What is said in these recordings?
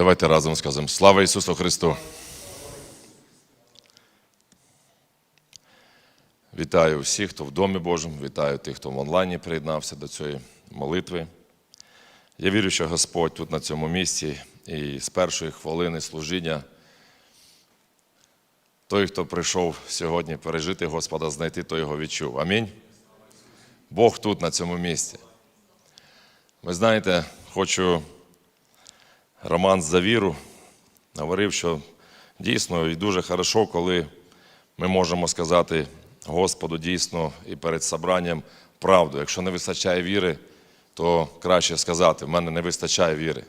Давайте разом скажемо Слава Ісусу Христу! Вітаю всіх, хто в Домі Божому, вітаю тих, хто в онлайні приєднався до цієї молитви. Я вірю, що Господь тут на цьому місці і з першої хвилини служіння. Той, хто прийшов сьогодні пережити Господа, знайти, той його відчув. Амінь. Бог тут, на цьому місці. Ви знаєте, хочу Роман за віру говорив, що дійсно і дуже хорошо, коли ми можемо сказати Господу дійсно і перед собранням правду. Якщо не вистачає віри, то краще сказати, в мене не вистачає віри.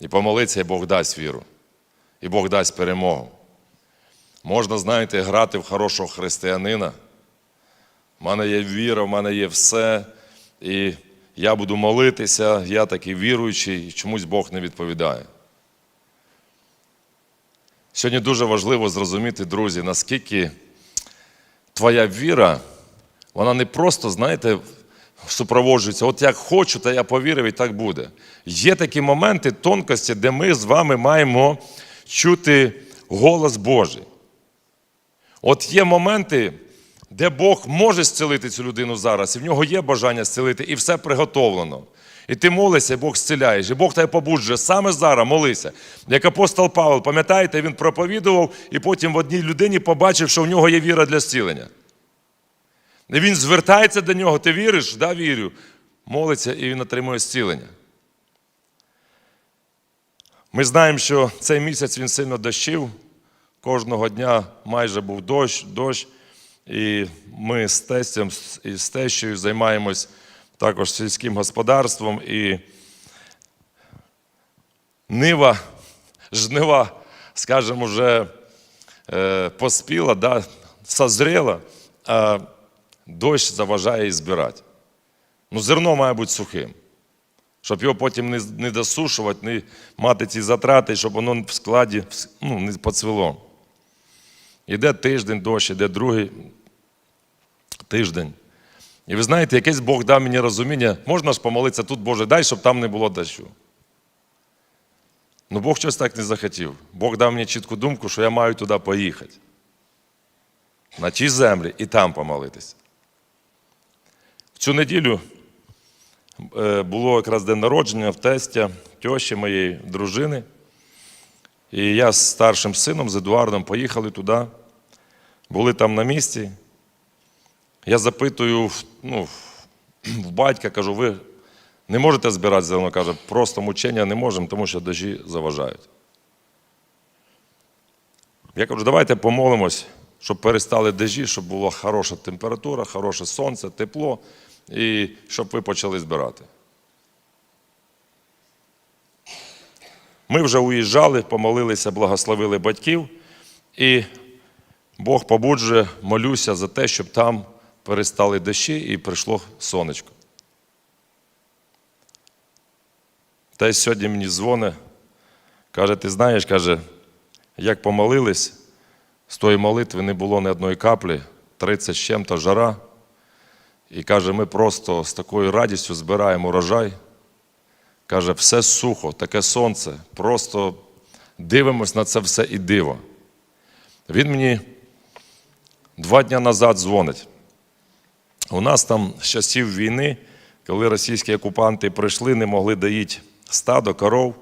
І помолитися, і Бог дасть віру, і Бог дасть перемогу. Можна, знаєте, грати в хорошого християнина. У мене є віра, в мене є все. І я буду молитися, я такий віруючий, і чомусь Бог не відповідає. Сьогодні дуже важливо зрозуміти, друзі, наскільки твоя віра, вона не просто, знаєте, супроводжується, от як хочу, та я повірив, і так буде. Є такі моменти тонкості, де ми з вами маємо чути голос Божий. От є моменти, де Бог може зцілити цю людину зараз, і в нього є бажання зцілити, і все приготовлено. І ти молишся, і Бог зціляєш, і Бог тебе побуджує. Саме зараз молися. Як апостол Павел, пам'ятаєте, він проповідував, і потім в одній людині побачив, що в нього є віра для зцілення. І він звертається до нього, ти віриш? Да, вірю. Молиться, і він отримує зцілення. Ми знаємо, що цей місяць він сильно дощив. Кожного дня майже був дощ, дощ. І ми з тестем і з тещою займаємось також сільським господарством. І нива, жнива, скажімо, вже е, поспіла, да, созріла, а дощ заважає і збирати. Ну, зерно має бути сухим, щоб його потім не, не досушувати, не мати ці затрати, щоб воно в складі ну, не поцвіло. Іде тиждень дощ, іде другий тиждень. І ви знаєте, якесь Бог дав мені розуміння, можна ж помолитися тут, Боже, дай, щоб там не було дощу. Ну Бог щось так не захотів. Бог дав мені чітку думку, що я маю туди поїхати. На ті землі і там помолитися. В цю неділю е, було якраз день народження в тестя, тьоші моєї дружини. І я з старшим сином, з Едуардом, поїхали туди, були там на місці. Я запитую ну, в батька, кажу, ви не можете збирати зерно? Каже, просто мучення не можемо, тому що дожі заважають. Я кажу, давайте помолимось, щоб перестали дожі, щоб була хороша температура, хороше сонце, тепло, і щоб ви почали збирати. Ми вже уїжджали, помолилися, благословили батьків, і Бог побуджує, молюся за те, щоб там перестали дощі і прийшло сонечко. Та й сьогодні мені дзвонить, каже, ти знаєш, каже, як помолились, з тої молитви не було ні одної каплі, 30 з чим-то жара. І каже, ми просто з такою радістю збираємо урожай. Каже, все сухо, таке сонце, просто дивимось на це все і диво. Він мені два дні назад дзвонить. У нас там з часів війни, коли російські окупанти прийшли, не могли доїти стадо коров,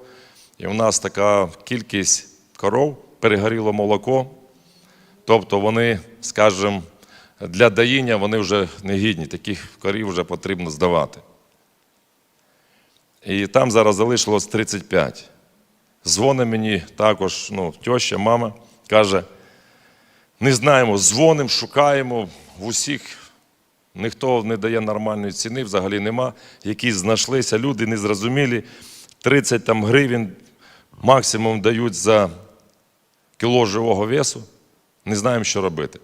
і у нас така кількість коров перегоріло молоко. Тобто вони, скажімо, для доїння вони вже не гідні, таких корів вже потрібно здавати. І там зараз залишилось 35. Дзвонить мені також ну, теща, мама, каже, не знаємо, дзвонимо, шукаємо в усіх. Ніхто не дає нормальної ціни, взагалі нема. Якісь знайшлися, люди незрозумілі. 30 там гривень максимум дають за кіло живого весу. Не знаємо, що робити.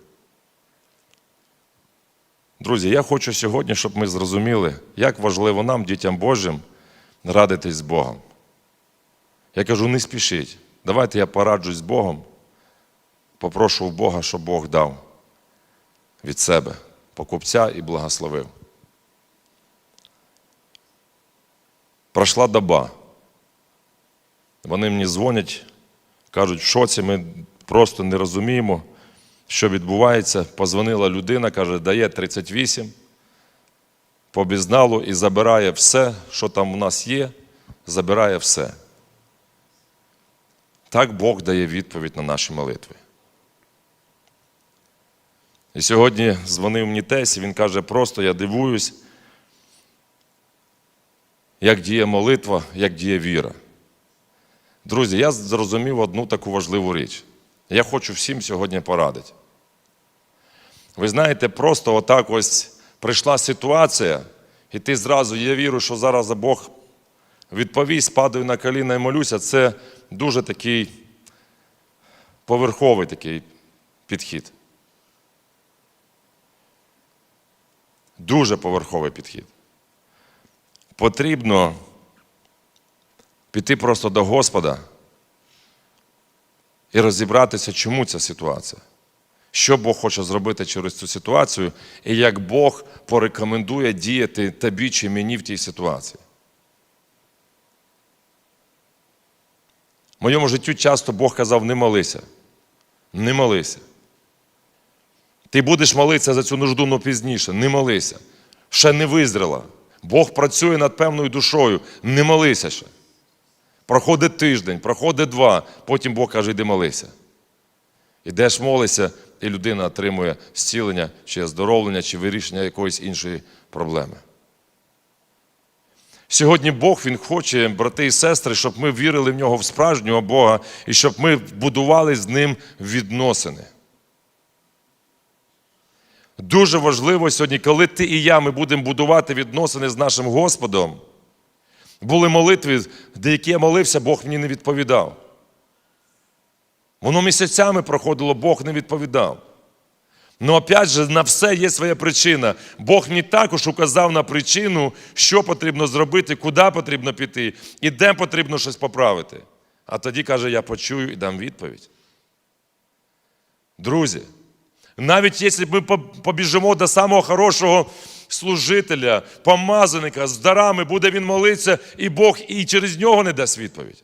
Друзі, я хочу сьогодні, щоб ми зрозуміли, як важливо нам, дітям Божим, радитись з Богом. Я кажу, не спішіть. Давайте я пораджусь з Богом, попрошу в Бога, щоб Бог дав від себе покупця і благословив. Пройшла доба. Вони мені дзвонять, кажуть, в шоці, ми просто не розуміємо, що відбувається. Позвонила людина, каже, дає 38 по і забирає все, що там у нас є, забирає все. Так Бог дає відповідь на наші молитви. І сьогодні дзвонив мені Тесі, він каже, просто я дивуюсь, як діє молитва, як діє віра. Друзі, я зрозумів одну таку важливу річ. Я хочу всім сьогодні порадити. Ви знаєте, просто отак ось прийшла ситуація, і ти зразу, я вірю, що зараз Бог відповість, падаю на коліна і молюся. Це дуже такий поверховий такий підхід. Дуже поверховий підхід. Потрібно піти просто до Господа і розібратися, чому ця ситуація. Що Бог хоче зробити через цю ситуацію, і як Бог порекомендує діяти тобі чи мені в тій ситуації. В моєму житті часто Бог казав: не молися, не молися. Ти будеш молитися за цю нужду, но пізніше. Не молися. Ще не визріла. Бог працює над певною душою. Не молися ще. Проходить тиждень, проходить два, потім Бог каже, йди молися. Ідеш молися, і людина отримує зцілення, чи оздоровлення, чи вирішення якоїсь іншої проблеми. Сьогодні Бог Він хоче, брати і сестри, щоб ми вірили в нього в справжнього Бога і щоб ми будували з ним відносини. Дуже важливо сьогодні, коли ти і я ми будемо будувати відносини з нашим Господом. Були молитви, деякі я молився, Бог мені не відповідав. Воно місяцями проходило, Бог не відповідав. Ну, опять же, на все є своя причина. Бог мені також указав на причину, що потрібно зробити, куди потрібно піти і де потрібно щось поправити. А тоді каже, я почую і дам відповідь. Друзі, навіть якщо ми побіжимо до самого хорошого служителя, помазаника з дарами, буде він молитися, і Бог і через нього не дасть відповідь.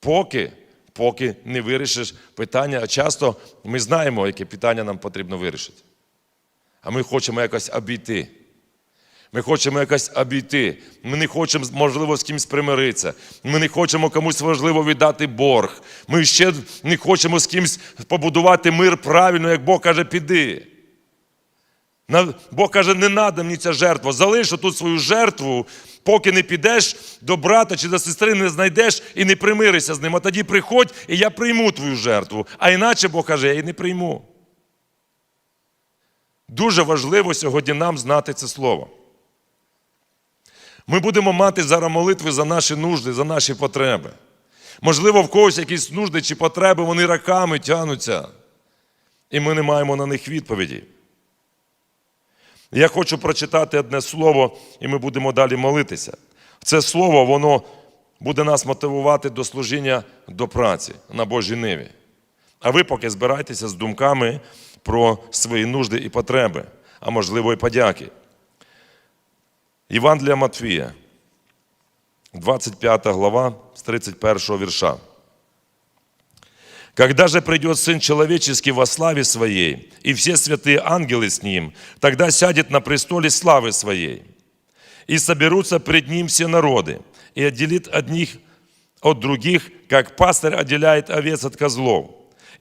Поки, поки не вирішиш питання, а часто ми знаємо, яке питання нам потрібно вирішити. А ми хочемо якось обійти. Ми хочемо якось обійти. Ми не хочемо, можливо, з кимось примиритися. Ми не хочемо комусь важливо віддати борг. Ми ще не хочемо з кимось побудувати мир правильно, як Бог каже, піди. Бог каже, не треба мені ця жертва. Залиш тут свою жертву, поки не підеш до брата чи до сестри, не знайдеш і не примирися з ним. А тоді приходь, і я прийму твою жертву. А іначе Бог каже, я її не прийму. Дуже важливо сьогодні нам знати це слово. Ми будемо мати зараз молитви за наші нужди, за наші потреби. Можливо, в когось якісь нужди чи потреби, вони раками тянуться, і ми не маємо на них відповіді. Я хочу прочитати одне слово, і ми будемо далі молитися. Це слово, воно буде нас мотивувати до служіння до праці на Божій ниві. А ви поки збирайтеся з думками про свої нужди і потреби, а можливо, і подяки. Євангелія Матвія, 25 глава, з 31 вірша. Когда же придет Сын Человеческий во славе Своей, и все святые ангелы с Ним, тогда сядет на престоле славы Своей. И соберутся пред Ним все народы, и отделит одних от других, как пастырь отделяет овец от козлов,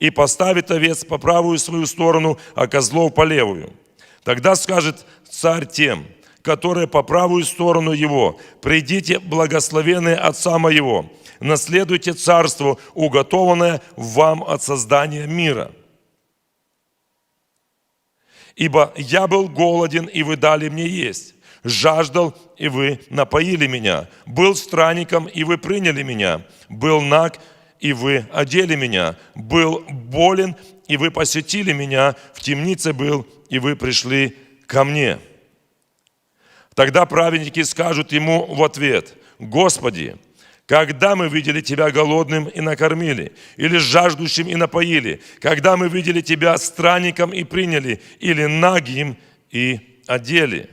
и поставит овец по правую свою сторону, а козлов по левую. Тогда скажет царь тем – которые по правую сторону Его. Придите, благословенные Отца Моего, наследуйте царство, уготованное вам от создания мира. Ибо я был голоден, и вы дали мне есть, жаждал, и вы напоили меня, был странником, и вы приняли меня, был наг, и вы одели меня, был болен, и вы посетили меня, в темнице был, и вы пришли ко мне». Тогда праведники скажут ему в ответ, Господи, когда мы видели Тебя голодным и накормили, или жаждущим и напоили, когда мы видели Тебя странником и приняли, или нагим и одели,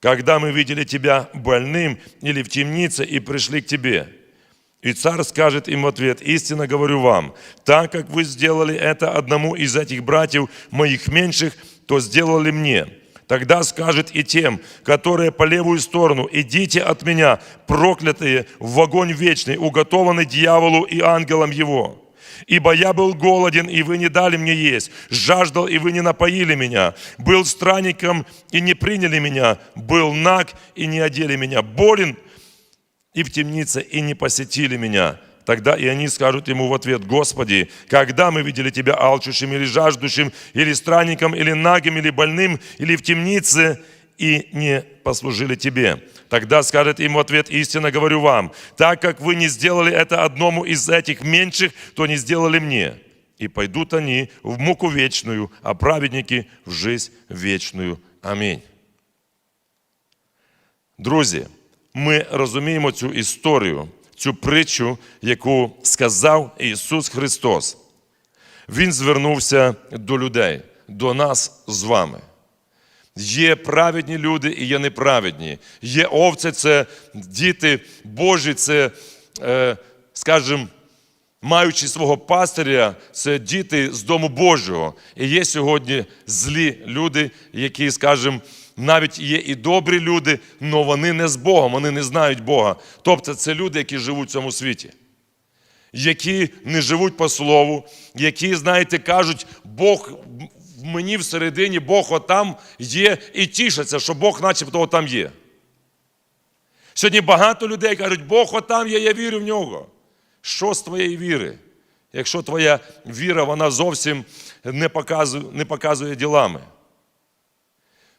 когда мы видели Тебя больным или в темнице и пришли к Тебе. И царь скажет им в ответ, истинно говорю вам, так как вы сделали это одному из этих братьев моих меньших, то сделали мне. Тогда скажет и тем, которые по левую сторону, идите от меня, проклятые, в огонь вечный, уготованный дьяволу и ангелам его. Ибо я был голоден, и вы не дали мне есть, жаждал, и вы не напоили меня, был странником, и не приняли меня, был наг, и не одели меня, болен, и в темнице, и не посетили меня. Тогда и они скажут ему в ответ, Господи, когда мы видели Тебя алчущим или жаждущим, или странником, или нагим, или больным, или в темнице, и не послужили Тебе. Тогда скажет им в ответ, истинно говорю вам, так как вы не сделали это одному из этих меньших, то не сделали мне. И пойдут они в муку вечную, а праведники в жизнь вечную. Амінь. Друзі, ми розуміємо цю історію, Цю притчу, яку сказав Ісус Христос. Він звернувся до людей, до нас з вами. Є праведні люди і є неправедні. Є овці, це діти Божі, це, е, скажімо, маючи свого пастиря, це діти з дому Божого. І є сьогодні злі люди, які, скажімо, навіть є і добрі люди, але вони не з Богом, вони не знають Бога. Тобто це люди, які живуть в цьому світі. Які не живуть по слову, які, знаєте, кажуть, Бог в мені всередині, Бог отам є і тішаться, що Бог начебто отам є. Сьогодні багато людей кажуть, Бог отам є, я вірю в нього. Що з твоєї віри? Якщо твоя віра вона зовсім не показує, не показує ділами.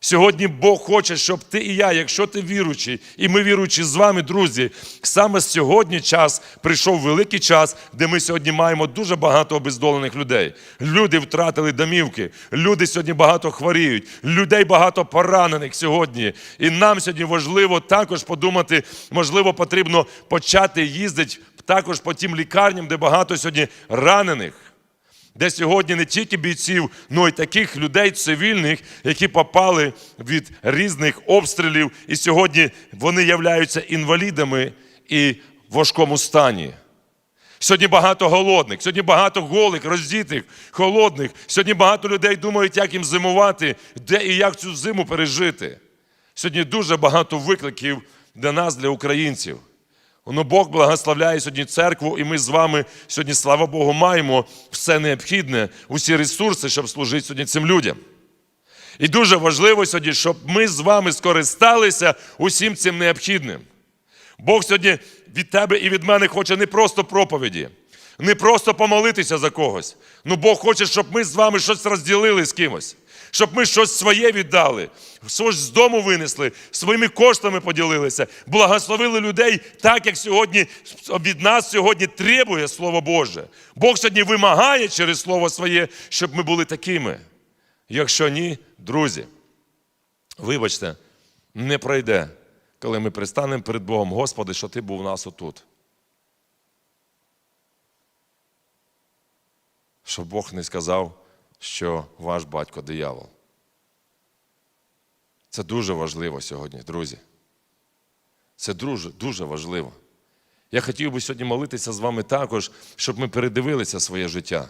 Сьогодні Бог хоче, щоб ти і я, якщо ти віруючий, і ми віруючі з вами, друзі, саме сьогодні час прийшов великий час, де ми сьогодні маємо дуже багато обездолених людей. Люди втратили домівки, люди сьогодні багато хворіють, людей багато поранених сьогодні. І нам сьогодні важливо також подумати, можливо, потрібно почати їздити також по тим лікарням, де багато сьогодні ранених де сьогодні не тільки бійців, але й таких людей цивільних, які попали від різних обстрілів, і сьогодні вони являються інвалідами і в важкому стані. Сьогодні багато голодних, сьогодні багато голих, роздітих, холодних. Сьогодні багато людей думають, як їм зимувати, де і як цю зиму пережити. Сьогодні дуже багато викликів для нас, для українців. Воно Бог благословляє сьогодні церкву, і ми з вами сьогодні, слава Богу, маємо все необхідне, усі ресурси, щоб служити сьогодні цим людям. І дуже важливо сьогодні, щоб ми з вами скористалися усім цим необхідним. Бог сьогодні від тебе і від мене хоче не просто проповіді, не просто помолитися за когось. Ну Бог хоче, щоб ми з вами щось розділили з кимось щоб ми щось своє віддали, щось з дому винесли, своїми коштами поділилися, благословили людей так, як сьогодні від нас сьогодні требує Слово Боже. Бог сьогодні вимагає через Слово своє, щоб ми були такими. Якщо ні, друзі, вибачте, не пройде, коли ми пристанемо перед Богом, Господи, що Ти був у нас отут. Щоб Бог не сказав що ваш батько диявол. Це дуже важливо сьогодні, друзі. Це дуже, дуже важливо. Я хотів би сьогодні молитися з вами також, щоб ми передивилися своє життя.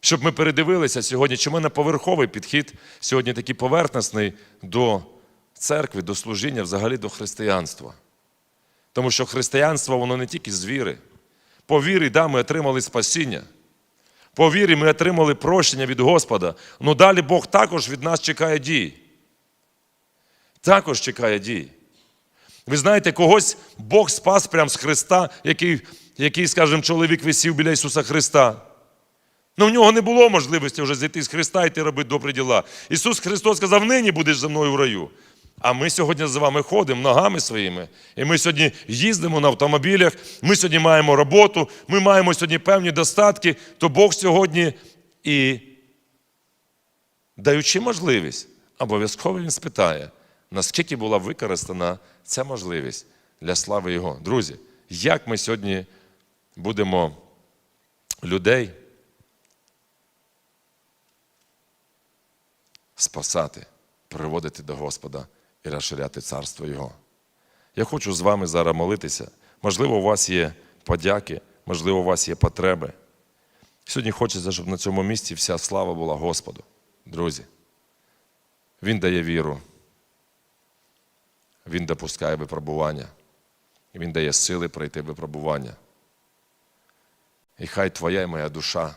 Щоб ми передивилися сьогодні, чи в мене поверховий підхід сьогодні такий поверхностний до церкви, до служіння, взагалі до християнства. Тому що християнство, воно не тільки з віри. По вірі, да, ми отримали спасіння. По вірі ми отримали прощення від Господа. Ну далі Бог також від нас чекає дій. Також чекає дій. Ви знаєте, когось Бог спас прямо з Христа, який, який, скажімо, чоловік висів біля Ісуса Христа. Ну в нього не було можливості вже зійти з Христа і йти робити добрі діла. Ісус Христос сказав, нині будеш за мною в раю. А ми сьогодні з вами ходимо ногами своїми. І ми сьогодні їздимо на автомобілях, ми сьогодні маємо роботу, ми маємо сьогодні певні достатки, то Бог сьогодні і, даючи можливість, обов'язково Він спитає, наскільки була використана ця можливість для слави Його. Друзі, як ми сьогодні будемо людей спасати, приводити до Господа і розширяти царство Його. Я хочу з вами зараз молитися. Можливо, у вас є подяки, можливо, у вас є потреби. Сьогодні хочеться, щоб на цьому місці вся слава була Господу. Друзі, Він дає віру, Він допускає випробування, Він дає сили пройти випробування. І хай твоя і моя душа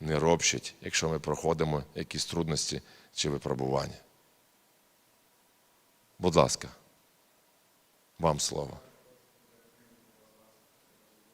не ропщить, якщо ми проходимо якісь трудності чи випробування. Будь ласка, вам слово.